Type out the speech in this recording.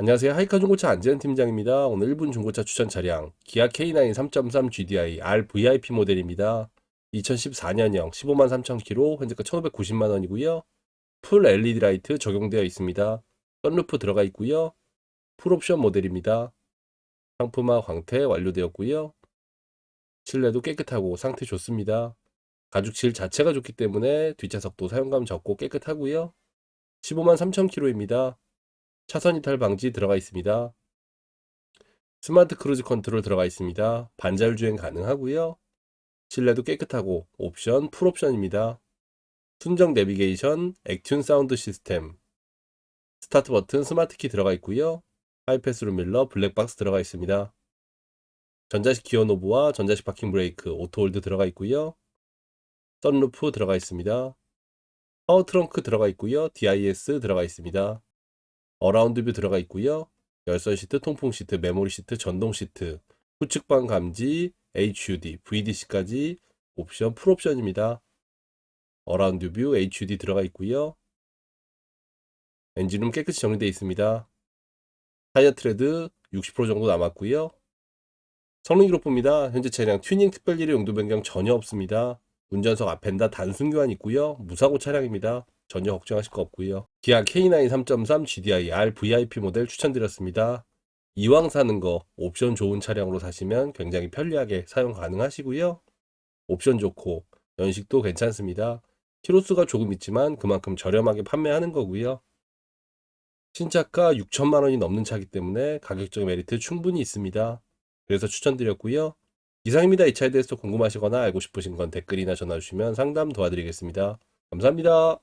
안녕하세요. 하이카 중고차 안재현 팀장입니다. 오늘 1분 중고차 추천 차량 기아 K9 3.3 GDI R VIP 모델입니다. 2014년형 15만 3천 킬로, 현재가 1,590만 원이고요. 풀 LED 라이트 적용되어 있습니다. 선루프 들어가 있고요. 풀옵션 모델입니다. 상품화 광택 완료되었고요. 실내도 깨끗하고 상태 좋습니다. 가죽질 자체가 좋기 때문에 뒷좌석도 사용감 적고 깨끗하고요. 15만 3천 킬로입니다. 차선 이탈 방지 들어가 있습니다. 스마트 크루즈 컨트롤 들어가 있습니다. 반자율 주행 가능하고요. 실내도 깨끗하고 옵션 풀옵션입니다. 순정 내비게이션, 액튠 사운드 시스템, 스타트 버튼, 스마트 키 들어가 있고요. 하이패스룸 밀러, 블랙박스 들어가 있습니다. 전자식 기어 노브와 전자식 파킹 브레이크, 오토 홀드 들어가 있고요. 선루프 들어가 있습니다. 파워 트렁크 들어가 있고요. DIS 들어가 있습니다. 어라운드 뷰 들어가 있고요. 열선 시트, 통풍 시트, 메모리 시트, 전동 시트, 후측방 감지, HUD, VDC까지 옵션 풀옵션입니다. 어라운드 뷰, HUD 들어가 있고요. 엔진룸 깨끗이 정리되어 있습니다. 타이어 트레드 60% 정도 남았고요. 성능 기록부입니다. 현재 차량 튜닝 특별일의 용도 변경 전혀 없습니다. 운전석 앞엔다 단순 교환 있고요. 무사고 차량입니다. 전혀 걱정하실 거 없고요. 기아 K9 3.3 GDI R VIP 모델 추천드렸습니다. 이왕 사는 거 옵션 좋은 차량으로 사시면 굉장히 편리하게 사용 가능하시고요. 옵션 좋고 연식도 괜찮습니다. 키로수가 조금 있지만 그만큼 저렴하게 판매하는 거고요. 신차가 6천만 원이 넘는 차기 때문에 가격적 메리트 충분히 있습니다. 그래서 추천드렸고요. 이상입니다. 이 차에 대해서 궁금하시거나 알고 싶으신 건 댓글이나 전화 주시면 상담 도와드리겠습니다. 감사합니다.